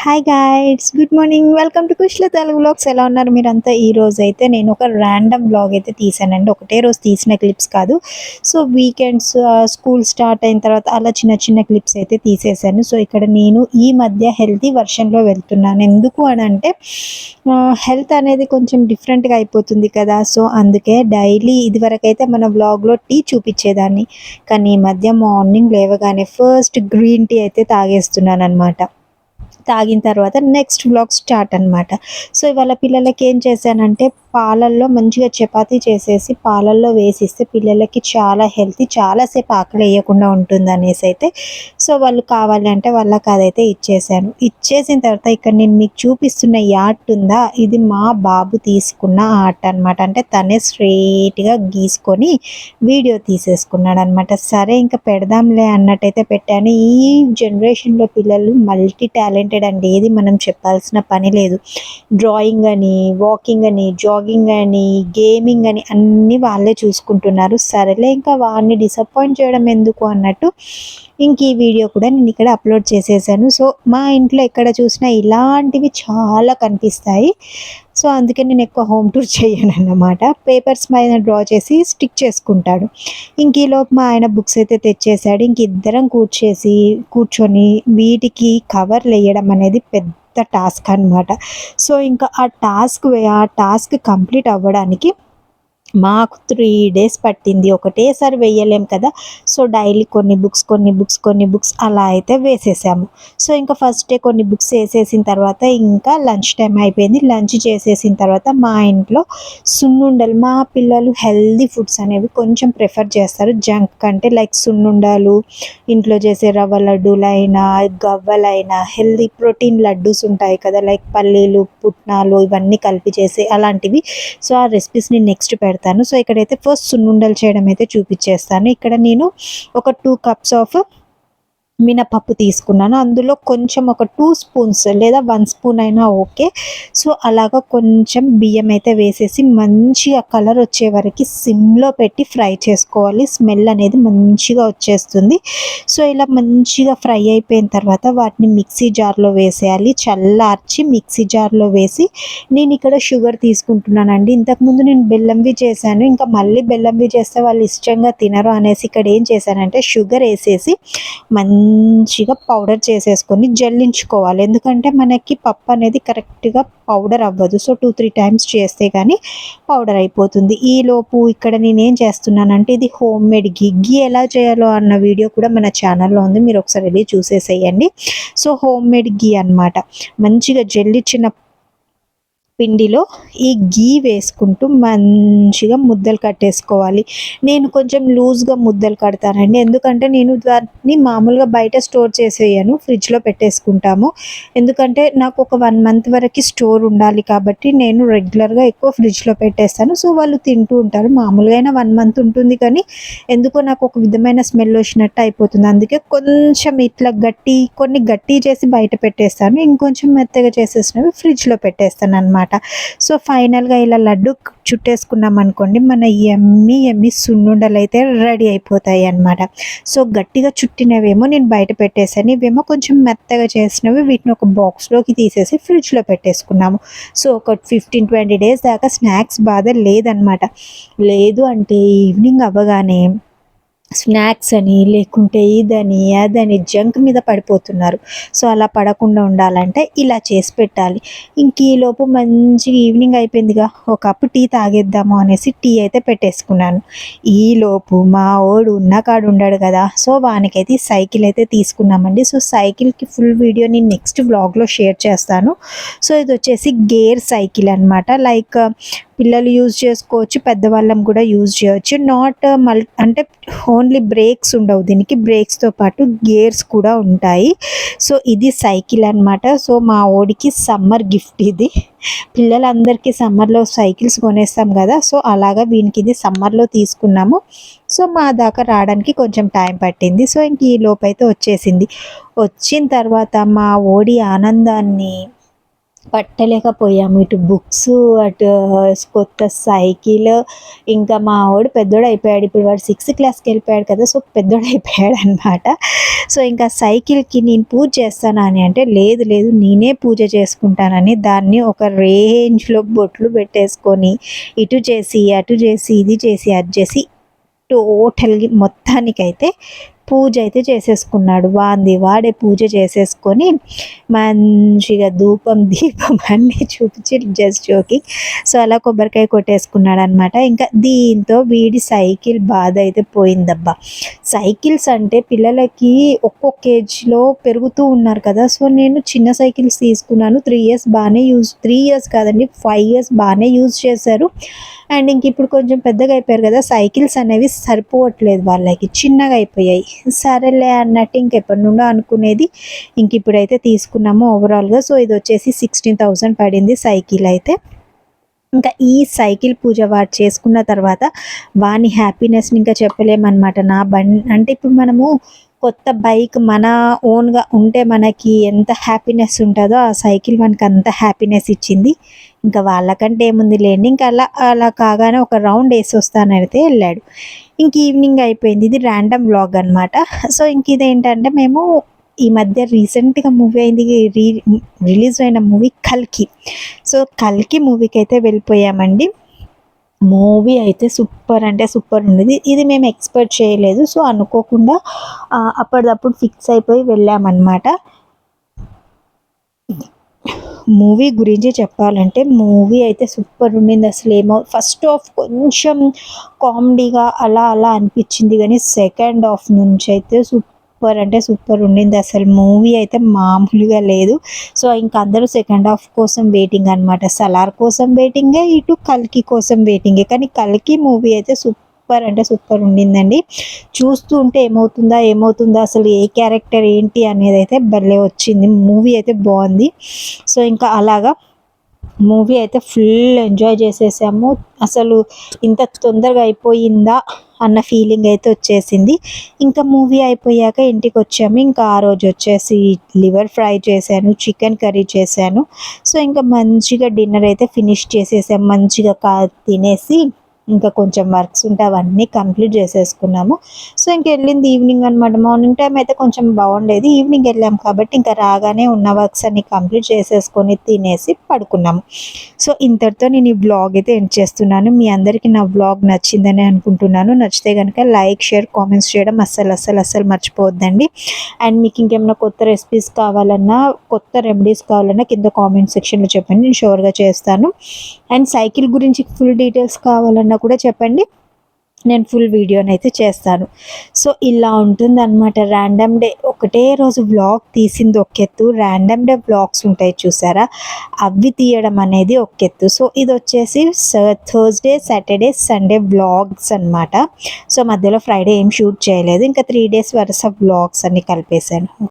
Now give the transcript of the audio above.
Hi guys good morning welcome to కుష్ల Telugu vlogs ఎలా ఉన్నారు మీరంతా? ఈ రోజు అయితే నేను ఒక ర్యాండమ్ బ్లాగ్ అయితే తీసానండి. ఒకటే రోజు తీసిన క్లిప్స్ కాదు. సో వీకెండ్స్ స్కూల్ స్టార్ట్ అయిన తర్వాత అలా చిన్న చిన్న క్లిప్స్ అయితే తీసేసాను. సో ఇక్కడ నేను ఈ మధ్య హెల్తీ వర్షన్లో వెళ్తున్నాను. ఎందుకు అని అంటే హెల్త్ అనేది కొంచెం డిఫరెంట్గా అయిపోతుంది కదా. సో అందుకే డైలీ ఇదివరకైతే మన వ్లాగ్లో టీ చూపించేదాన్ని. కానీ ఈ మధ్య మార్నింగ్ లేవగానే ఫస్ట్ గ్రీన్ టీ అయితే తాగేస్తున్నాను అనమాట తాగిన తర్వాత నెక్స్ట్ బ్లాగ్ స్టార్ట్ అనమాట సో ఇవాళ పిల్లలకి ఏం చేశానంటే పాలల్లో మంచిగా చపాతీ చేసేసి పాలల్లో వేసిస్తే పిల్లలకి చాలా హెల్తీ చాలాసేపు ఆకలి వేయకుండా ఉంటుంది అనేసి అయితే సో వాళ్ళు కావాలంటే వాళ్ళకి అదైతే ఇచ్చేసాను. ఇచ్చేసిన తర్వాత ఇక్కడ నేను మీకు చూపిస్తున్న ఈ ఉందా? ఇది మా బాబు తీసుకున్న ఆర్ట్ అనమాట అంటే తనే స్ట్రైట్గా గీసుకొని వీడియో తీసేసుకున్నాడు అనమాట సరే ఇంకా పెడదాంలే అన్నట్టయితే పెట్టాను. ఈ జనరేషన్లో పిల్లలు మల్టీ టాలెంటెడ్ అండి. ఏది మనం చెప్పాల్సిన పని లేదు. డ్రాయింగ్ అని వాకింగ్ అని జాగింగ్ అని గేమింగ్ అని అన్నీ వాళ్ళే చూసుకుంటున్నారు. సరేలే ఇంకా వాడిని డిసప్పాయింట్ చేయడం ఎందుకు అన్నట్టు ఇంక ఈ వీడియో కూడా నేను ఇక్కడ అప్లోడ్ చేసేసాను. సో మా ఇంట్లో ఎక్కడ చూసినా ఇలాంటివి చాలా కనిపిస్తాయి. సో అందుకే నేను ఎక్కువ హోమ్ టూర్ చేయను అన్నమాట. పేపర్స్ పైన డ్రా చేసి స్టిక్ చేసుకుంటాడు. ఇంక ఈలోపు మా ఆయన బుక్స్ అయితే తెచ్చేసాడు. ఇంక ఇద్దరం కూర్చేసి కూర్చొని వీటికి కవర్లు వేయడం అనేది పెద్ద టాస్క్ అనమాట సో ఇంకా ఆ టాస్క్ ఆ టాస్క్ కంప్లీట్ అవ్వడానికి మాకు త్రీ డేస్ పట్టింది. ఒకటేసారి వేయలేం కదా. సో డైలీ కొన్ని బుక్స్ కొన్ని బుక్స్ కొన్ని బుక్స్ అలా అయితే వేసేసాము. సో ఇంకా ఫస్ట్ డే కొన్ని బుక్స్ వేసేసిన తర్వాత ఇంకా లంచ్ టైం అయిపోయింది. లంచ్ చేసేసిన తర్వాత మా ఇంట్లో సున్నుండలు మా పిల్లలు హెల్దీ ఫుడ్స్ అనేవి కొంచెం ప్రిఫర్ చేస్తారు. జంక్ కంటే లైక్ సున్నుండలు ఇంట్లో చేసే రవ్వ లడ్డూలైనా గవ్వలైనా హెల్దీ ప్రోటీన్ లడ్డూస్ ఉంటాయి కదా. లైక్ పల్లీలు పుట్నాలు ఇవన్నీ కలిపి చేసే అలాంటివి. సో ఆ రెసిపీస్ని నెక్స్ట్ పెడతాను పెడతాను. సో ఇక్కడైతే ఫస్ట్ సున్నుండలు చేయడం అయితే చూపించేస్తాను. ఇక్కడ నేను ఒక టూ కప్స్ ఆఫ్ మినపప్పు తీసుకున్నాను. అందులో కొంచెం ఒక టూ స్పూన్స్ లేదా వన్ స్పూన్ అయినా ఓకే. సో అలాగా కొంచెం బియ్యం అయితే వేసేసి మంచిగా కలర్ వచ్చే వరకు సిమ్లో పెట్టి ఫ్రై చేసుకోవాలి. స్మెల్ అనేది మంచిగా వచ్చేస్తుంది. సో ఇలా మంచిగా ఫ్రై అయిపోయిన తర్వాత వాటిని మిక్సీ జార్లో వేసేయాలి. చల్లార్చి మిక్సీ జార్లో వేసి నేను ఇక్కడ షుగర్ తీసుకుంటున్నానండి. ఇంతకుముందు నేను బెల్లంవి చేశాను. ఇంకా మళ్ళీ బెల్లంవి చేస్తే వాళ్ళు ఇష్టంగా తినరు అనేసి ఇక్కడ ఏం చేశానంటే షుగర్ వేసేసి మంచి మంచిగా పౌడర్ చేసేసుకొని జల్లించుకోవాలి. ఎందుకంటే మనకి పప్పు అనేది కరెక్ట్గా పౌడర్ అవ్వదు. సో టూ త్రీ టైమ్స్ చేస్తే కానీ పౌడర్ అయిపోతుంది. ఈలోపు ఇక్కడ నేనేం చేస్తున్నానంటే ఇది హోమ్ మేడ్ గిగ్గి ఎలా చేయాలో అన్న వీడియో కూడా మన ఛానల్లో ఉంది. మీరు ఒకసారి వెళ్ళి చూసేసేయండి. సో హోమ్ మేడ్ గీ అనమాట మంచిగా జల్లిచ్చిన పిండిలో ఈ గీ వేసుకుంటూ మంచిగా ముద్దలు కట్టేసుకోవాలి. నేను కొంచెం లూజ్గా ముద్దలు కడతానండి. ఎందుకంటే నేను దాన్ని మామూలుగా బయట స్టోర్ చేసేయను ఫ్రిడ్జ్లో పెట్టేసుకుంటాము. ఎందుకంటే నాకు ఒక వన్ మంత్ వరకు స్టోర్ ఉండాలి కాబట్టి నేను రెగ్యులర్గా ఎక్కువ ఫ్రిడ్జ్లో పెట్టేస్తాను. సో వాళ్ళు తింటూ ఉంటారు. మామూలుగా అయినా వన్ మంత్ ఉంటుంది కానీ ఎందుకో నాకు ఒక విధమైన స్మెల్ వచ్చినట్టు అయిపోతుంది. అందుకే కొంచెం ఇట్లా గట్టి కొన్ని గట్టి చేసి బయట పెట్టేస్తాను. ఇంకొంచెం మెత్తగా చేసేసినవి ఫ్రిడ్జ్లో పెట్టేస్తాను అనమాట అనమాట సో ఫైనల్గా ఇలా లడ్డు చుట్టేసుకున్నాం అనుకోండి మన ఎమ్మి ఎమ్మి సున్నుండలు అయితే రెడీ అయిపోతాయి అనమాట సో గట్టిగా చుట్టినవేమో నేను బయట పెట్టేసాను ఇవేమో కొంచెం మెత్తగా చేసినవి వీటిని ఒక బాక్స్లోకి తీసేసి ఫ్రిడ్జ్లో పెట్టేసుకున్నాము. సో ఒక ఫిఫ్టీన్ ట్వంటీ డేస్ దాకా స్నాక్స్ బాధ లేదనమాట లేదు అంటే ఈవినింగ్ అవ్వగానే స్నాక్స్ అని లేకుంటే ఇదని అదని జంక్ మీద పడిపోతున్నారు. సో అలా పడకుండా ఉండాలంటే ఇలా చేసి పెట్టాలి. ఇంక ఈలోపు మంచిగా ఈవినింగ్ అయిపోయిందిగా. ఒక కప్పు టీ తాగేద్దాము అనేసి టీ అయితే పెట్టేసుకున్నాను. ఈలోపు మా ఓడు ఉన్న కాడు ఉండాడు కదా. సో వానికైతే సైకిల్ అయితే తీసుకున్నామండి. సో సైకిల్కి ఫుల్ వీడియో నేను నెక్స్ట్ బ్లాగ్లో షేర్ చేస్తాను. సో ఇది వచ్చేసి గేర్ సైకిల్ అనమాట లైక్ పిల్లలు యూజ్ చేసుకోవచ్చు పెద్దవాళ్ళం కూడా యూజ్ చేయవచ్చు నాట్ uh, మల్ అంటే ఓన్లీ బ్రేక్స్ ఉండవు. దీనికి బ్రేక్స్తో పాటు గేర్స్ కూడా ఉంటాయి. సో ఇది సైకిల్ అనమాట సో మా ఓడికి సమ్మర్ గిఫ్ట్ ఇది. పిల్లలందరికీ సమ్మర్లో సైకిల్స్ కొనేస్తాం కదా. సో అలాగా వీనికి ఇది సమ్మర్లో తీసుకున్నాము. సో మా దాకా రావడానికి కొంచెం టైం పట్టింది. సో ఇంక ఈ లోపైతే వచ్చేసింది. వచ్చిన తర్వాత మా ఓడి ఆనందాన్ని పట్టలేకపోయాము. ఇటు బుక్స్ అటు కొత్త సైకిల్ ఇంకా మా వాడు పెద్దోడు అయిపోయాడు ఇప్పుడు వాడు సిక్స్త్ క్లాస్కి వెళ్ళిపోయాడు కదా సో పెద్దోడు అయిపోయాడు అనమాట సో ఇంకా సైకిల్కి నేను పూజ చేస్తాను అని అంటే లేదు లేదు నేనే పూజ చేసుకుంటానని దాన్ని ఒక రేంజ్లో బొట్లు పెట్టేసుకొని ఇటు చేసి అటు చేసి ఇది చేసి అది చేసి టోటల్గా మొత్తానికైతే పూజ అయితే చేసేసుకున్నాడు. వాంది వాడే పూజ చేసేసుకొని మంచిగా ధూపం దీపం అన్నీ చూపించి జస్ట్ జోకింగ్ సో అలా కొబ్బరికాయ కొట్టేసుకున్నాడు అనమాట ఇంకా దీంతో వీడి సైకిల్ బాధ అయితే పోయిందబ్బా. సైకిల్స్ అంటే పిల్లలకి ఒక్కొక్క ఏజ్లో పెరుగుతూ ఉన్నారు కదా. సో నేను చిన్న సైకిల్స్ తీసుకున్నాను. త్రీ ఇయర్స్ బాగానే యూజ్ త్రీ ఇయర్స్ కాదండి ఫైవ్ ఇయర్స్ బాగానే యూజ్ చేశారు. అండ్ ఇంక ఇప్పుడు కొంచెం పెద్దగా అయిపోయారు కదా. సైకిల్స్ అనేవి సరిపోవట్లేదు వాళ్ళకి. చిన్నగా అయిపోయాయి. సరేలే అన్నట్టు ఇంకెప్పటి నుండో అనుకునేది. ఇంక ఇప్పుడైతే తీసుకున్నాము ఓవరాల్గా సో ఇది వచ్చేసి సిక్స్టీన్ థౌసండ్ పడింది సైకిల్ అయితే. ఇంకా ఈ సైకిల్ పూజ వాడు చేసుకున్న తర్వాత వాని హ్యాపీనెస్ని ఇంకా చెప్పలేమన్నమాట నా బండి అంటే ఇప్పుడు మనము కొత్త బైక్ మన ఓన్గా ఉంటే మనకి ఎంత హ్యాపీనెస్ ఉంటుందో ఆ సైకిల్ మనకి అంత హ్యాపీనెస్ ఇచ్చింది. ఇంకా వాళ్ళకంటే ఏముంది లేండి. ఇంకా అలా అలా కాగానే ఒక రౌండ్ వేసి వస్తానైతే వెళ్ళాడు. ఇంక ఈవినింగ్ అయిపోయింది. ఇది ర్యాండమ్ బ్లాగ్ అనమాట సో ఇంక ఇదేంటంటే మేము ఈ మధ్య రీసెంట్గా మూవీ అయింది. రీ రిలీజ్ అయిన మూవీ కల్కి. సో కల్కి మూవీకి అయితే వెళ్ళిపోయామండి. మూవీ అయితే సూపర్ అంటే సూపర్ ఉండేది. ఇది మేము ఎక్స్పెక్ట్ చేయలేదు. సో అనుకోకుండా అప్పటిదప్పుడు ఫిక్స్ అయిపోయి వెళ్ళామన్నమాట. మూవీ గురించి చెప్పాలంటే మూవీ అయితే సూపర్ ఉండింది. అసలు ఏమో ఫస్ట్ హాఫ్ కొంచెం కామెడీగా అలా అలా అనిపించింది కానీ సెకండ్ హాఫ్ నుంచి అయితే సూపర్ సూపర్ అంటే సూపర్ ఉండింది. అసలు మూవీ అయితే మామూలుగా లేదు. సో ఇంకా అందరూ సెకండ్ హాఫ్ కోసం వెయిటింగ్ అనమాట సలార్ కోసం వెయిటింగే ఇటు కల్కి కోసం వెయిటింగే. కానీ కల్కి మూవీ అయితే సూపర్ సూపర్ అంటే సూపర్ ఉండిందండి. చూస్తూ ఉంటే ఏమవుతుందా ఏమవుతుందా అసలు ఏ క్యారెక్టర్ ఏంటి అనేది అయితే భలే వచ్చింది. మూవీ అయితే బాగుంది. సో ఇంకా అలాగా మూవీ అయితే ఫుల్ ఎంజాయ్ చేసేసాము. అసలు ఇంత తొందరగా అయిపోయిందా అన్న ఫీలింగ్ అయితే వచ్చేసింది. ఇంకా మూవీ అయిపోయాక ఇంటికి వచ్చాము. ఇంకా ఆ రోజు వచ్చేసి లివర్ ఫ్రై చేశాను చికెన్ కర్రీ చేశాను. సో ఇంకా మంచిగా డిన్నర్ అయితే ఫినిష్ చేసేసాము. మంచిగా కా తినేసి ఇంకా కొంచెం వర్క్స్ ఉంటే అవన్నీ కంప్లీట్ చేసేసుకున్నాము. సో ఇంక వెళ్ళింది ఈవినింగ్ అనమాట మార్నింగ్ టైం అయితే కొంచెం బాగుండేది. ఈవినింగ్ వెళ్ళాం కాబట్టి ఇంకా రాగానే ఉన్న వర్క్స్ అన్ని కంప్లీట్ చేసేసుకొని తినేసి పడుకున్నాము. సో ఇంతటితో నేను ఈ బ్లాగ్ అయితే ఎండ్ చేస్తున్నాను. మీ అందరికీ నా బ్లాగ్ నచ్చిందని అనుకుంటున్నాను. నచ్చితే కనుక లైక్ షేర్ కామెంట్స్ చేయడం అస్సలు అస్సలు అస్సలు మర్చిపోవద్దండి. అండ్ మీకు ఇంకేమైనా కొత్త రెసిపీస్ కావాలన్నా కొత్త రెమెడీస్ కావాలన్నా కింద కామెంట్ సెక్షన్లో చెప్పండి. నేను షూర్గా చేస్తాను. అండ్ సైకిల్ గురించి ఫుల్ డీటెయిల్స్ కావాలన్నా కూడా చెప్పండి. నేను ఫుల్ వీడియోని అయితే చేస్తాను. సో ఇలా ఉంటుంది అనమాట ర్యాండమ్ డే ఒకటే రోజు వ్లాగ్ తీసింది ఒకెత్తు ర్యాండమ్ డే వ్లాగ్స్ ఉంటాయి చూసారా? అవి తీయడం అనేది ఒకెత్తు సో ఇది వచ్చేసి థర్స్డే సాటర్డే సండే వ్లాగ్స్ అనమాట సో మధ్యలో ఫ్రైడే ఏం షూట్ చేయలేదు. ఇంకా త్రీ డేస్ వరుస వ్లాగ్స్ అన్ని కలిపేశాను.